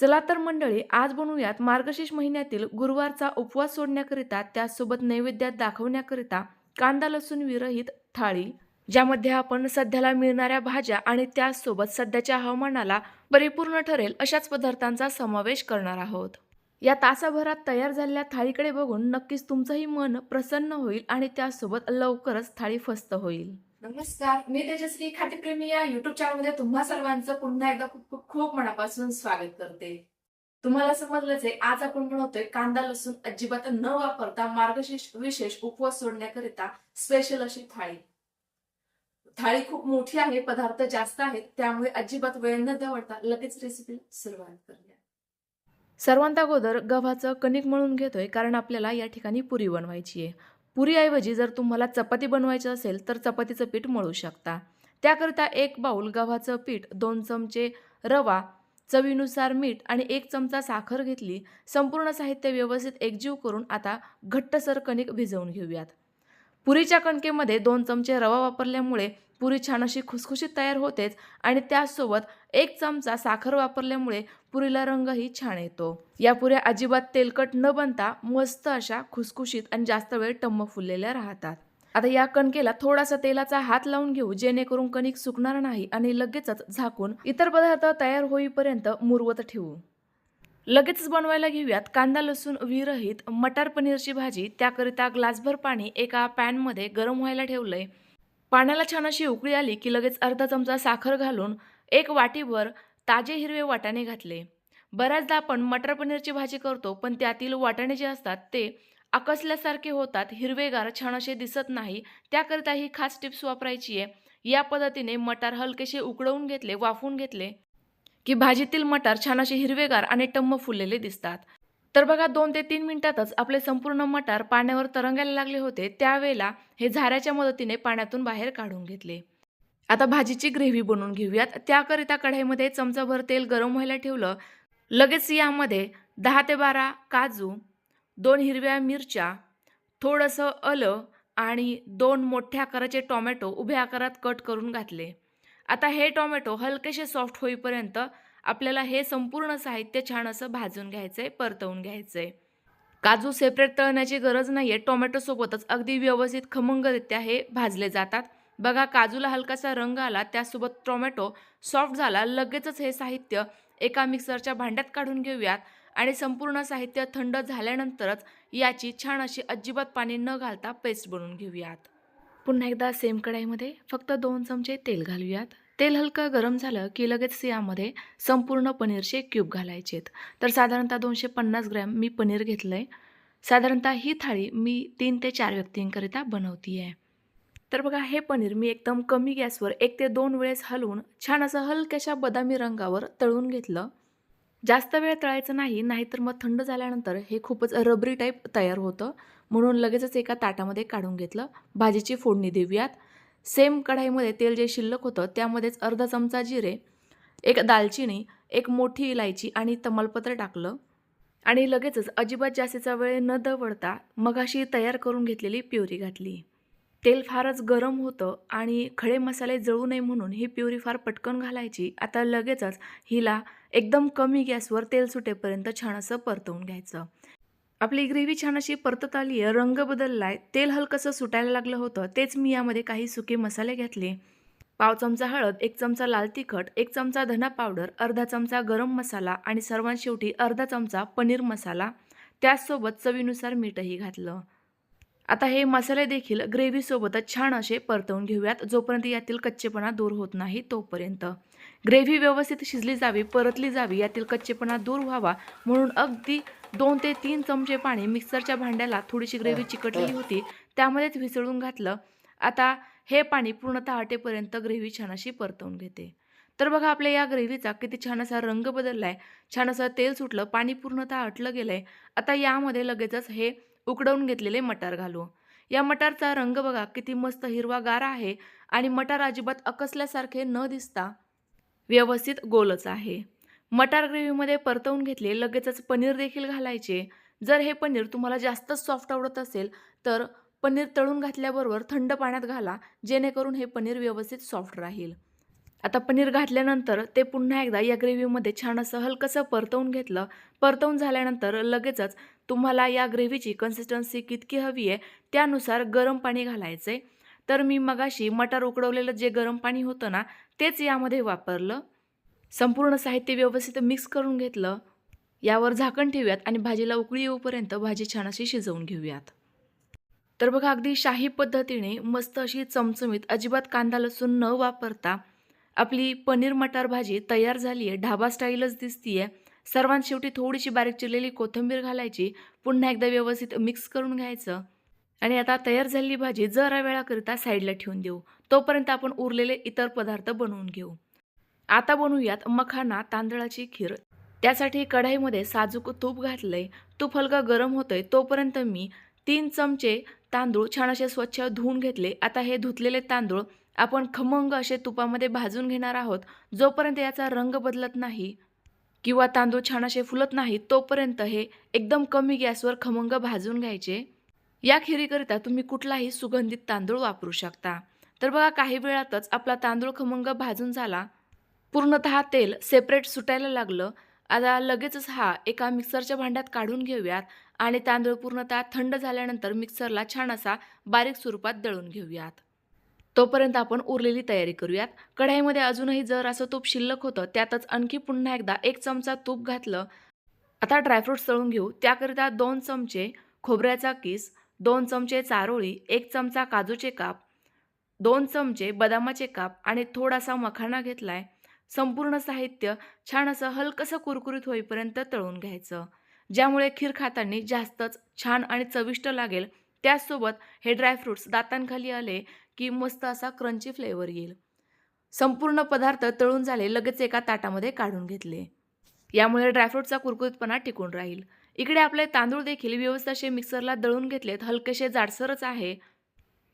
चला तर मंडळी आज बनवूयात मार्गशीर्ष महिन्यातील गुरुवारचा उपवास सोडण्याकरिता त्याचसोबत नैवेद्यात दाखवण्याकरिता कांदा लसूण विरहित थाळी ज्यामध्ये आपण सध्याला मिळणाऱ्या भाज्या आणि त्याचसोबत सध्याच्या हवामानाला परिपूर्ण ठरेल अशाच पदार्थांचा समावेश करणार आहोत. या तासाभरात तयार झालेल्या थाळीकडे बघून नक्कीच तुमचंही मन प्रसन्न होईल आणि त्यासोबत लवकरच थाळी फस्त होईल. नमस्कार. मी तेजस्वी खाद्यप्रेमी या युट्यूब चॅनलमध्ये तुम्हा सर्वांचं पुन्हा एकदा खूप खूप खूप मनापासून स्वागत करते. तुम्हाला समजलंच आहे आज आपण बनवतोय कांदा लसूण अजिबात न वापरता मार्गशीर्ष विशेष उपवास सोडण्याकरिता स्पेशल अशी थाळी. थाळी खूप मोठी आहे पदार्थ जास्त आहेत त्यामुळे अजिबात वेळ न दवडता लगेच रेसिपी सुरुवात करूया. सर्वांत अगोदर गव्हाचं कणिक मळून घेतोय कारण आपल्याला या ठिकाणी पुरी बनवायची आहे. पुरीऐवजी जर तुम्हाला चपाती बनवायची असेल तर चपातीचं पीठ मळू शकता. त्याकरिता एक बाऊल गव्हाचं पीठ दोन चमचे रवा चवीनुसार मीठ आणि एक चमचा साखर घेतली संपूर्ण साहित्य व्यवस्थित एकजीव करून आता घट्टसर कणिक भिजवून घेऊयात. पुरीच्या कणकेमध्ये दोन चमचे रवा वापरल्यामुळे पुरी छान अशी खुसखुशीत तयार होतेच आणि त्याचसोबत एक चमचा साखर वापरल्यामुळे पुरीला रंगही छान येतो. या पुऱ्या अजिबात तेलकट न बनता मस्त अशा खुसखुशीत आणि जास्त वेळ टम्म फुललेल्या राहतात. आता या कणकेला थोडासा तेलाचा हात लावून घेऊ जेणेकरून कणिक सुकणार नाही आणि लगेचच झाकून इतर पदार्थ तयार होईपर्यंत मुरवत ठेवू. लगेचच बनवायला घेऊयात कांदा लसूण विरहित मटार पनीरची भाजी त्याकरिता ग्लासभर पाणी एका पॅनमध्ये गरम व्हायला ठेवलंय. पाण्याला छान अशी उकळी आली की लगेच अर्धा चमचा साखर घालून एक वाटीभर ताजे हिरवे वाटाणे घातले. बऱ्याचदा आपण मटर पनीरची भाजी करतो पण त्यातील वाटाणे जे असतात ते आकसल्यासारखे होतात हिरवेगार छान असे दिसत नाही. त्याकरिता ही खास टिप्स वापरायची आहे. या पद्धतीने मटार हलकेसे उकळवून घेतले वाफवून घेतले की भाजीतील मटार छान असे हिरवेगार आणि टम्म फुललेले दिसतात. तर बघा दोन ते तीन मिनिटातच आपले संपूर्ण मटार पाण्यावर तरंगायला लागले होते. त्यावेळेला हे झाऱ्याच्या मदतीने पाण्यातून बाहेर काढून घेतले. आता भाजीची ग्रेव्ही बनवून घेऊयात. त्याकरिता कढाईमध्ये चमचाभर तेल गरम व्हायला ठेवलं. लगेच यामध्ये दहा ते बारा काजू दोन हिरव्या मिरच्या थोडंसं अलं आणि दोन मोठ्या आकाराचे टोमॅटो उभ्या आकारात कट करून घातले. आता हे टोमॅटो हलकेसे सॉफ्ट होईपर्यंत आपल्याला हे संपूर्ण साहित्य छान असं भाजून घ्यायचं आहे परतवून घ्यायचं आहे काजू सेपरेट तळण्याची गरज नाही आहे टोमॅटोसोबतच अगदी व्यवस्थित खमंगरित्या हे भाजले जातात. बघा काजूला हलकासा रंग आला त्यासोबत टोमॅटो सॉफ्ट झाला लगेचच हे साहित्य एका मिक्सरच्या भांड्यात काढून घेऊयात आणि संपूर्ण साहित्य थंड झाल्यानंतरच याची छान अशी अजिबात पाणी न घालता पेस्ट बनवून घेऊयात. पुन्हा एकदा सेम कढाईमध्ये फक्त दोन चमचे तेल घालूयात. तेल हलकं गरम झालं की लगेच यामध्ये संपूर्ण पनीरचे क्यूब घालायचे आहेत तर साधारणतः दोनशे पन्नास ग्रॅम मी पनीर घेतलं आहे साधारणतः ही थाळी मी तीन ते चार व्यक्तींकरिता बनवती आहे तर बघा हे पनीर मी एकदम कमी गॅसवर एक ते दोन वेळेस हलवून छान असं हलक्याशा बदामी रंगावर तळून घेतलं. जास्त वेळ तळायचं नाही नाहीतर मग थंड झाल्यानंतर हे खूपच रबरी टाईप तयार होतं. म्हणून लगेचच एका ताटामध्ये काढून घेतलं. भाजीची फोडणी देऊयात. सेम कढाईमध्ये तेल जे शिल्लक होतं त्यामध्येच अर्धा चमचा जिरे एक दालचिनी एक मोठी इलायची आणि तमालपत्र टाकलं. आणि लगेचच अजिबात जास्तीचा वेळ न दवडता मगाशी तयार करून घेतलेली प्युरी घातली. तेल फारच गरम होतं आणि खडे मसाले जळू नये म्हणून ही प्युरी फार पटकन घालायची. आता लगेचच हिला एकदम कमी गॅसवर तेल सुटेपर्यंत छान असं परतवून घ्यायचं. आपली ग्रेव्ही छान अशी परतत आली आहे रंग बदललाय तेल हलकंसं सुटायला लागलं होतं तेच मी यामध्ये काही सुके मसाले घेतले. पाव चमचा हळद एक चमचा लाल तिखट एक चमचा धना पावडर अर्धा चमचा गरम मसाला आणि सर्वात शेवटी अर्धा चमचा पनीर मसाला. त्याचसोबत चवीनुसार मीठही घातलं. आता हे मसाले देखील ग्रेव्हीसोबतच छान असे परतवून घेऊयात जोपर्यंत यातील कच्चेपणा दूर होत नाही तोपर्यंत. ग्रेव्ही व्यवस्थित शिजली जावी परतली जावी यातील कच्चेपणा दूर व्हावा म्हणून अगदी दोन ते तीन चमचे पाणी मिक्सरच्या भांड्याला थोडीशी ग्रेव्ही चिकटलेली होती. त्यामध्येच मिसळून घातलं. आता हे पाणी पूर्णतः आटेपर्यंत ग्रेव्ही छान अशी परतवून घेते. तर बघा आपल्या या ग्रेव्हीचा किती छान असा रंग बदलला आहे छान असं तेल सुटलं पाणी पूर्णतः आटलं गेलं आहे आता यामध्ये लगेचच हे उकडवून घेतलेले मटार घालू. या मटारचा रंग बघा किती मस्त हिरवागार आहे आणि मटार अजिबात अकसल्यासारखे न दिसता व्यवस्थित गोलच आहे. मटार ग्रेव्हीमध्ये परतवून घेतले लगेचच पनीर देखील घालायचे. जर हे पनीर तुम्हाला जास्तच सॉफ्ट आवडत असेल तर पनीर तळून घातल्याबरोबर थंड पाण्यात घाला जेणेकरून हे पनीर व्यवस्थित सॉफ्ट राहील. आता पनीर घातल्यानंतर ते पुन्हा एकदा या ग्रेव्हीमध्ये छान असं हलकंसं परतवून घेतलं. परतवून झाल्यानंतर लगेचच तुम्हाला या ग्रेव्हीची कन्सिस्टन्सी कितकी हवी आहे त्यानुसार गरम पाणी घालायचं आहे तर मी मगाशी मटार उकडवलेलं जे गरम पाणी होतं ना तेच यामध्ये वापरलं. संपूर्ण साहित्य व्यवस्थित मिक्स करून घेतलं यावर झाकण ठेवूयात आणि भाजीला उकळी येऊपर्यंत भाजी छान अशी शिजवून घेऊयात. तर बघा अगदी शाही पद्धतीने मस्त अशी चमचमीत अजिबात कांदा लसूण न वापरता आपली पनीर मटार भाजी तयार झाली आहे. ढाबा स्टाईलच दिसतीये. सर्वांत शेवटी थोडीशी बारीक चिरलेली कोथिंबीर घालायची. पुन्हा एकदा व्यवस्थित मिक्स करून घ्यायचं. आणि आता तयार झालेली भाजी जरा वेळाकरिता साईडला ठेवून देऊ. तोपर्यंत आपण उरलेले इतर पदार्थ बनवून घेऊ. आता बनवूयात मखाना तांदळाची खीर. त्यासाठी कढाईमध्ये साजूक तूप घातलंय. तूप हलका गरम होतंय तोपर्यंत मी तीन चमचे तांदूळ छान असे स्वच्छ धुवून घेतले. आता हे धुतलेले तांदूळ आपण खमंग असे तुपामध्ये भाजून घेणार आहोत. जोपर्यंत याचा रंग बदलत नाही किंवा तांदूळ छान असे फुलत नाही तोपर्यंत हे एकदम कमी गॅसवर खमंग भाजून घ्यायचे. या खिरीकरिता तुम्ही कुठलाही सुगंधित तांदूळ वापरू शकता. तर बघा काही वेळातच आपला तांदूळ खमंग भाजून झाला. पूर्णतः तेल सेपरेट सुटायला लागलं. आता लगेचच हा एका मिक्सरच्या भांड्यात काढून घेऊयात आणि तांदूळ पूर्णतः थंड झाल्यानंतर मिक्सरला छान असा बारीक स्वरूपात दळून घेऊयात. तोपर्यंत आपण उरलेली तयारी करूयात. कढाईमध्ये अजूनही जर असं तूप शिल्लक होतं त्यातच आणखी पुन्हा एकदा एक चमचा तूप घातलं. आता ड्रायफ्रूट्स तळून घेऊ. त्याकरिता दोन चमचे खोबऱ्याचा किस दोन चमचे चारोळी एक चमचा काजूचे काप दोन चमचे बदामाचे काप आणि थोडासा मखाना घेतलाय. संपूर्ण साहित्य छान असं हलकंसं कुरकुरीत होईपर्यंत तळून घ्यायचं. ज्यामुळे खीर खाताना जास्तच छान आणि चविष्ट लागेल. त्याचसोबत हे ड्रायफ्रूट्स दातांखाली आले की मस्त असा क्रंची फ्लेवर येईल. संपूर्ण पदार्थ तळून झाले लगेच एका ताटामध्ये काढून घेतले. यामुळे ड्रायफ्रूटचा कुरकुरीतपणा टिकून राहील. इकडे आपले तांदूळ देखील व्यवस्थित मिक्सरला दळून घेतलेत. हलकेसे जाडसरच आहे.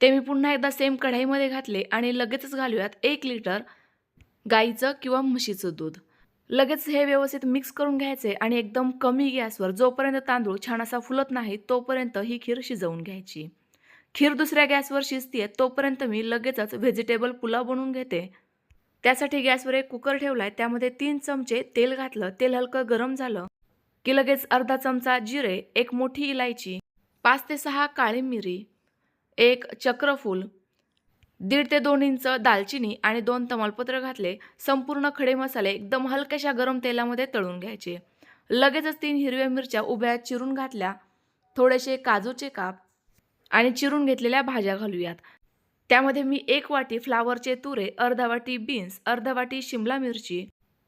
ते मी पुन्हा एकदा सेम कढाईमध्ये घातले आणि लगेचच घालूयात एक लिटर गाईचं किंवा म्हशीचं दूध. लगेच हे व्यवस्थित मिक्स करून घ्यायचे आणि एकदम कमी गॅसवर जोपर्यंत तांदूळ छान असा फुलत नाही तोपर्यंत ही खीर शिजवून घ्यायची. खीर दुसऱ्या गॅसवर शिजतीये तोपर्यंत मी लगेचच व्हेजिटेबल पुलाव बनवून घेते. त्यासाठी गॅसवर एक कुकर ठेवलाय त्यामध्ये तीन चमचे तेल घातलं तेल हलकं गरम झालं की लगेच अर्धा चमचा जिरे एक मोठी इलायची पाच ते सहा काळी मिरी एक चक्रफूल दीड ते दोन इंच दालचिनी आणि दोन तमालपत्र घातले संपूर्ण खडे मसाले एकदम हलक्याशा गरम तेलामध्ये तळून घ्यायचे. लगेचच तीन हिरव्या मिरच्या उभ्या चिरून घातल्या. थोडेसे काजूचे काप आणि चिरून घेतलेल्या भाज्या घालूयात. त्यामध्ये मी एक वाटी फ्लावरचे तुरे अर्धा वाटी बीन्स अर्धा वाटी शिमला मिरची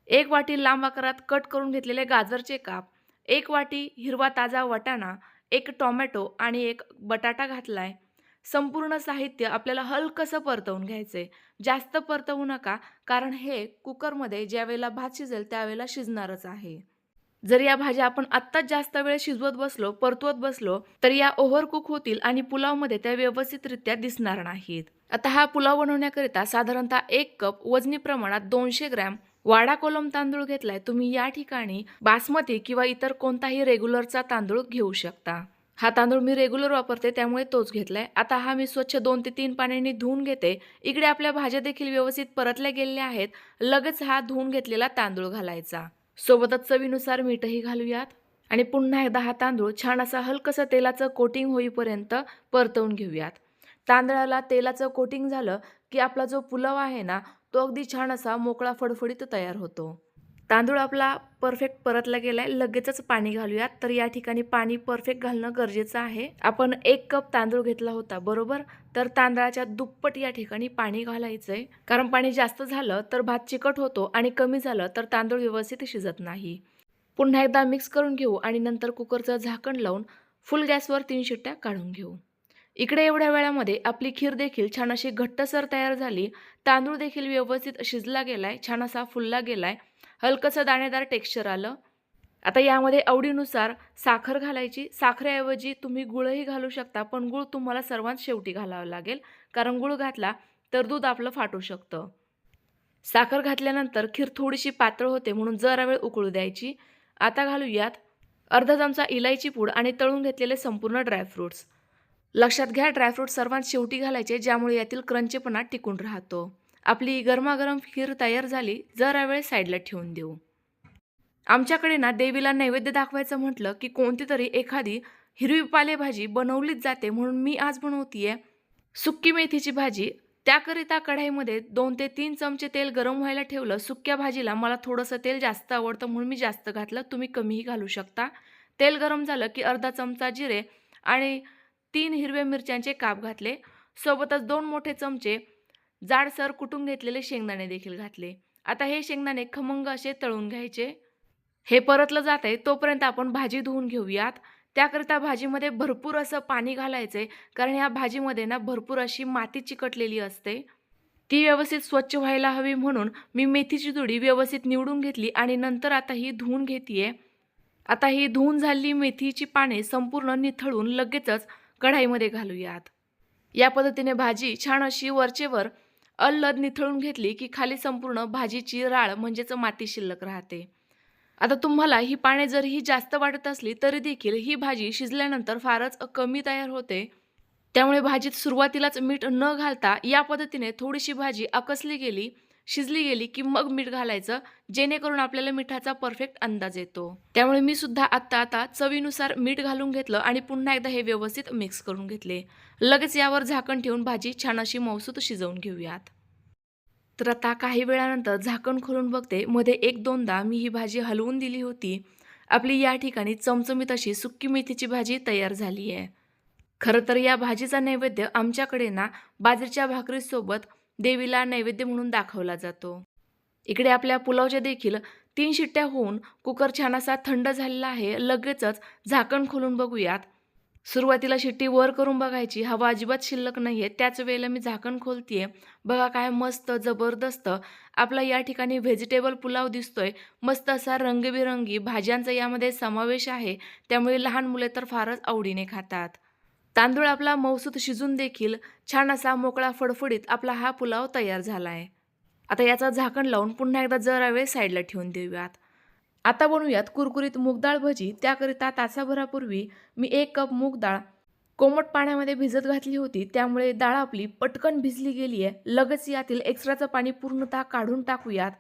एक वाटी लांब आकारात कट करून घेतलेले गाजरचे काप एक वाटी हिरवा ताजा वटाणा एक टोमॅटो आणि एक बटाटा घातलाय. संपूर्ण साहित्य आपल्याला हलकंसं परतवून घ्यायचं आहे जास्त परतवू नका कारण हे कुकरमध्ये ज्या वेळेला भात शिजेल त्यावेळेला शिजणारच आहे. जर या भाज्या आपण आत्ताच जास्त वेळ शिजवत बसलो परतवत बसलो तर या ओव्हर कुक होतील आणि पुलावमध्ये त्या व्यवस्थितरित्या दिसणार नाहीत. आता हा पुलाव बनवण्याकरिता साधारणतः एक कप वजनी प्रमाणात दोनशे ग्रॅम वाडा कोलम तांदूळ घेतलाय. तुम्ही या ठिकाणी बासमती किंवा इतर कोणताही रेग्युलरचा तांदूळ घेऊ शकता. हा तांदूळ मी रेग्युलर वापरते त्यामुळे तोच घेतलाय. आता हा मी स्वच्छ दोन ते तीन पाण्याने धुवून घेते. इकडे आपल्या भाज्या देखील व्यवस्थित परतल्या गेलेल्या आहेत. लगेच हा धुवून घेतलेला तांदूळ घालायचा. सोबतच चवीनुसार मीठही घालूयात. आणि पुन्हा एकदा हा तांदूळ छान असा हलकसं तेलाचं कोटिंग होईपर्यंत परतवून घेऊयात. तांदळाला तेलाचं कोटिंग झालं की आपला जो पुलाव आहे ना तो अगदी छान असा मोकळा फडफडीत तयार होतो. तांदूळ आपला परफेक्ट परतला गेलाय. लगेचच पाणी घालूयात. तर या ठिकाणी पाणी परफेक्ट घालणं गरजेचं आहे. आपण एक कप तांदूळ घेतला होता बरोबर? तर तांदळाच्या दुप्पट या ठिकाणी पाणी घालायचं आहे कारण पाणी जास्त झालं तर भात चिकट होतो आणि कमी झालं तर तांदूळ व्यवस्थित शिजत नाही. पुन्हा एकदा मिक्स करून घेऊ आणि नंतर कुकरचं झाकण लावून फुल गॅसवर तीन शिट्ट्या काढून घेऊ. इकडे एवढ्या वेळामध्ये आपली खीर देखील छान अशी घट्टसर तयार झाली. तांदूळ देखील व्यवस्थित शिजला गेलाय छान असा फुलला गेलाय. हलकंसं दाणेदार टेक्स्चर आलं. आता यामध्ये आवडीनुसार साखर घालायची. साखरेऐवजी तुम्ही गुळही घालू शकता पण गुळ तुम्हाला सर्वात शेवटी घालावं लागेल. कारण गुळ घातला तर दूध आपलं फाटू शकतं. साखर घातल्यानंतर खीर थोडीशी पातळ होते म्हणून जरा वेळ उकळू द्यायची. आता घालूयात अर्धा चमचा इलायची पूड आणि तळून घेतलेले संपूर्ण ड्रायफ्रूट्स. लक्षात घ्या ड्रायफ्रूट सर्वात शेवटी घालायचे ज्यामुळे यातील क्रंचीपणा टिकून राहतो. आपली गरमागरम खीर तयार झाली जरा वेळ साईडला ठेवून देऊ. आमच्याकडे ना देवीला नैवेद्य दाखवायचं म्हटलं की कोणती तरी एखादी हिरवी पालेभाजी बनवलीच जाते म्हणून मी आज बनवतीये. सुक्की मेथीची भाजी. त्याकरिता कढाईमध्ये दोन ते तीन चमचे तेल गरम व्हायला ठेवलं. सुक्या भाजीला मला थोडंसं तेल जास्त आवडतं म्हणून मी जास्त घातलं. तुम्ही कमीही घालू शकता. तेल गरम झालं की अर्धा चमचा जिरे आणि तीन हिरव्या मिरच्यांचे काप घातले. सोबतच दोन मोठे चमचे जाडसर कुटून घेतलेले शेंगदाणे देखील घातले. आता हे शेंगदाणे खमंग असे तळून घ्यायचे. हे परतलं जात आहे तोपर्यंत आपण भाजी धुवून घेऊयात. त्याकरिता भाजीमध्ये भरपूर असं पाणी घालायचं आहे कारण ह्या भाजीमध्ये ना भरपूर अशी माती चिकटलेली असते. ती व्यवस्थित स्वच्छ व्हायला हवी म्हणून मी मेथीची जुडी व्यवस्थित निवडून घेतली आणि नंतर आता ही धुवून घेते आता ही धुवून झालेली मेथीची पाने संपूर्ण निथळून लगेचच कढाईमध्ये घालूयात. या पद्धतीने भाजी छान अशी वरचेवर अल्लद निथळून घेतली की खाली संपूर्ण भाजीची राळ म्हणजेच माती शिल्लक राहते. आता तुम्हाला ही पाने जर ही जास्त वाटत असली तरी देखील ही भाजी शिजल्यानंतर फारच कमी तयार होते. त्यामुळे भाजीत सुरुवातीलाच मीठ न घालता या पद्धतीने थोडीशी भाजी आकसली गेली शिजली गेली की मग मीठ घालायचं जेणेकरून आपल्याला मिठाचा परफेक्ट अंदाज येतो. त्यामुळे मी सुद्धा आत्ता आता चवीनुसार मीठ घालून घेतलं आणि पुन्हा एकदा हे व्यवस्थित मिक्स करून घेतले. लगेच यावर झाकण ठेवून भाजी छान अशी मौसूत शिजवून घेऊयात. तर आता काही वेळानंतर झाकण खोलून बघते. मध्ये एक दोनदा मी ही भाजी हलवून दिली होती. आपली या ठिकाणी चमचमीत अशी सुक्की मेथीची भाजी तयार झाली आहे. खरं तर या भाजीचा नैवेद्य आमच्याकडे ना बाजरीच्या भाकरीसोबत देवीला नैवेद्य म्हणून दाखवला जातो. इकडे आपल्या पुलावच्या देखील तीन शिट्ट्या होऊन कुकर छान असा थंड झालेला आहे. लगेचच झाकण खोलून बघूयात. सुरुवातीला शिट्टी वर करून बघायची. हवा अजिबात शिल्लक नाही आहे त्याच वेळेला मी झाकण खोलतीये. बघा काय मस्त जबरदस्त आपला या ठिकाणी व्हेजिटेबल पुलाव दिसतोय. मस्त असा रंगबिरंगी. भाज्यांचा यामध्ये समावेश आहे. त्यामुळे लहान मुले तर फारच आवडीने खातात. तांदूळ आपला मौसूत शिजून देखील छान असा मोकळा फडफडीत आपला हा पुलाव तयार झाला आहे आता याचा झाकण लावून पुन्हा एकदा जरा वेळ साईडला ठेवून देऊयात. आता बनवूयात कुरकुरीत मूगडाळ भजी. त्याकरिता तासाभरापूर्वी मी एक कप मूग डाळ कोमट पाण्यामध्ये भिजत घातली होती. त्यामुळे डाळ आपली पटकन भिजली गेली आहे लगेच यातील एक्स्ट्राचं पाणी पूर्णतः काढून टाकूयात.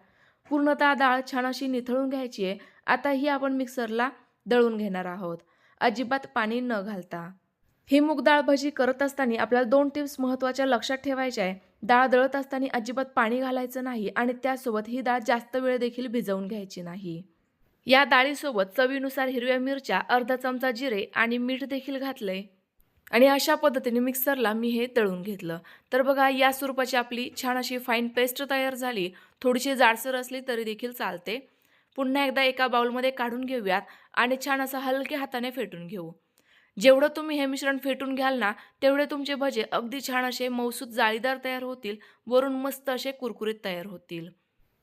पूर्णतः डाळ छान अशी निथळून घ्यायची आहे आता ही आपण मिक्सरला दळून घेणार आहोत. अजिबात पाणी न घालता. ही मूग डाळ भजी करत असताना आपल्याला दोन टिप्स महत्त्वाच्या लक्षात ठेवायच्या आहे. डाळ दळत असताना अजिबात पाणी घालायचं नाही आणि त्यासोबत ही डाळ जास्त वेळ देखील भिजवून घ्यायची नाही. या डाळीसोबत चवीनुसार हिरव्या मिरच्या अर्धा चमचा जिरे आणि मीठ देखील घातलंय. आणि अशा पद्धतीने मिक्सरला मी हे तळून घेतलं. तर बघा या स्वरूपाची आपली छान अशी फाईन पेस्ट तयार झाली. थोडीशी जाडसर असली तरी देखील चालते. पुन्हा एकदा एका बाउलमध्ये काढून घेऊयात आणि छान असं हलक्या हाताने फेटून घेऊ. जेवढं तुम्ही हे मिश्रण फेटून घ्याल ना तेवढे तुमचे भजे अगदी छान असे मौसूद जाळीदार तयार होतील वरून मस्त असे कुरकुरीत तयार होतील.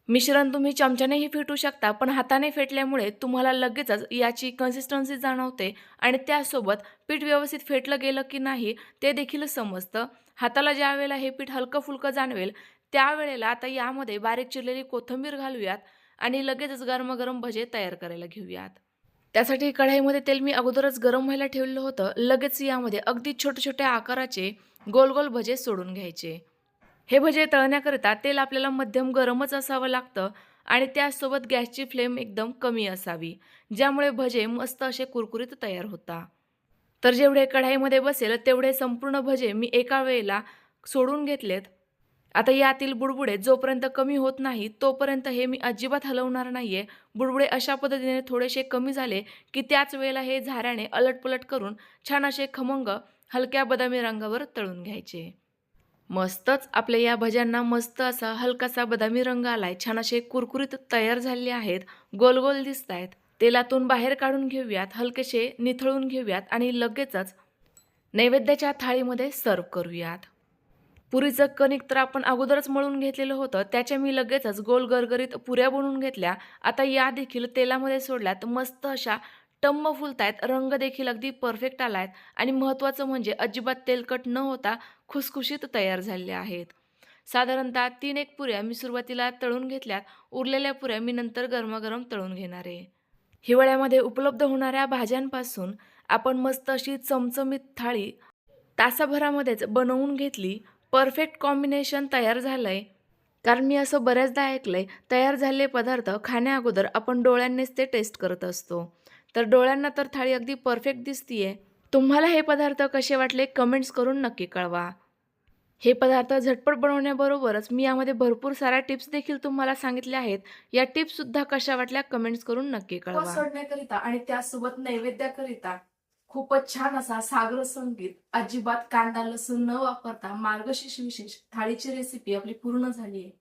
मिश्रण तुम्ही चमच्यानेही फेटू शकता पण हाताने फेटल्यामुळे तुम्हाला लगेचच याची कन्सिस्टन्सी जाणवते आणि त्यासोबत पीठ व्यवस्थित फेटलं गेलं की नाही ते देखील समजतं. हाताला ज्या वेळेला हे पीठ हलकं फुलकं जाणवेल त्यावेळेला आता यामध्ये बारीक चिरलेली कोथिंबीर घालूयात आणि लगेचच गरमागरम भजे तयार करायला घेऊयात. त्यासाठी कढाईमध्ये तेल मी अगोदरच गरम व्हायला ठेवलेलं होतं. लगेच यामध्ये अगदी छोटे छोटे आकाराचे गोल गोल भजे सोडून घ्यायचे. हे भजे तळण्याकरिता तेल आपल्याला मध्यम गरमच असावं लागतं आणि त्यासोबत गॅसची फ्लेम एकदम कमी असावी ज्यामुळे भजे मस्त असे कुरकुरीत तयार होता. तर जेवढे कढाईमध्ये बसेल तेवढे संपूर्ण भजे मी एका वेळेला सोडून घेतलेत. आता यातील बुडबुडे जोपर्यंत कमी होत नाही तोपर्यंत हे मी अजिबात हलवणार नाही आहे बुडबुडे अशा पद्धतीने थोडेसे कमी झाले की त्याच वेळेला हे झाऱ्याने अलटपलट करून छान असे खमंग हलक्या बदामी रंगावर तळून घ्यायचे. मस्तच! आपल्या या भज्यांना मस्त असा हलकासा बदामी रंग आलाय. छान असे कुरकुरीत तयार झालेले आहेत. गोल गोल दिसत आहेत तेलातून बाहेर काढून घेऊयात हलकेसे निथळून घेऊयात आणि लगेचच नैवेद्याच्या थाळीमध्ये सर्व करूयात. पुरीचं कणिक तर आपण अगोदरच मळून घेतलेलं होतं. त्याच्या मी लगेचच गोल गरगरीत पुऱ्या बनवून घेतल्या. आता या देखील तेलामध्ये सोडल्यात. मस्त अशा टम्म फुलतायत. रंग देखील अगदी परफेक्ट आलायत. आणि महत्त्वाचं म्हणजे अजिबात तेलकट न होता खुसखुशीत तयार झालेल्या आहेत. साधारणतः तीन एक पुऱ्या मी सुरुवातीला तळून घेतल्यात. उरलेल्या पुऱ्या मी नंतर गरमागरम तळून घेणार आहे. हिवाळ्यामध्ये उपलब्ध होणाऱ्या भाज्यांपासून आपण मस्त अशी चमचमीत थाळी तासाभरामध्येच बनवून घेतली. परफेक्ट कॉम्बिनेशन तयार झालं आहे कारण मी असं बऱ्याचदा ऐकलंय तयार झालेले पदार्थ खाण्याअगोदर आपण डोळ्यांनीच ते टेस्ट करत असतो. तर डोळ्यांना तर थाळी अगदी परफेक्ट दिसतीये. तुम्हाला हे पदार्थ कसे वाटले कमेंट्स करून नक्की कळवा. हे पदार्थ झटपट बनवण्याबरोबरच मी यामध्ये भरपूर साऱ्या टिप्स देखील तुम्हाला सांगितल्या आहेत. या टिप्स सुद्धा कशा वाटल्या कमेंट्स करून नक्की कळवा. सोडण्याकरिता आणि त्यासोबत नैवेद्याकरिता खूपच छान असा सागर संगीत अजिबात कांदा लसूण न वापरता मार्गशीर्ष विशेष थाळीची रेसिपी आपली पूर्ण झाली आहे.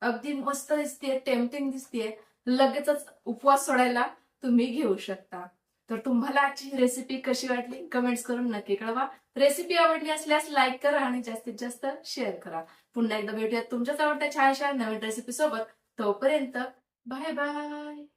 अगदी मस्त दिसतेय टेम्पटिंग दिसतेय. लगेचच उपवास सोडायला तुम्ही घेऊ शकता. तर तुम्हाला आजची ही रेसिपी कशी वाटली? कमेंट्स करून नक्की कळवा. रेसिपी आवडली असल्यास लाईक करा आणि जास्तीत जास्त शेअर करा. पुन्हा एकदा भेटूयात तुमच्याच आवडत्या छान छान नवीन रेसिपी सोबत. तोपर्यंत बाय बाय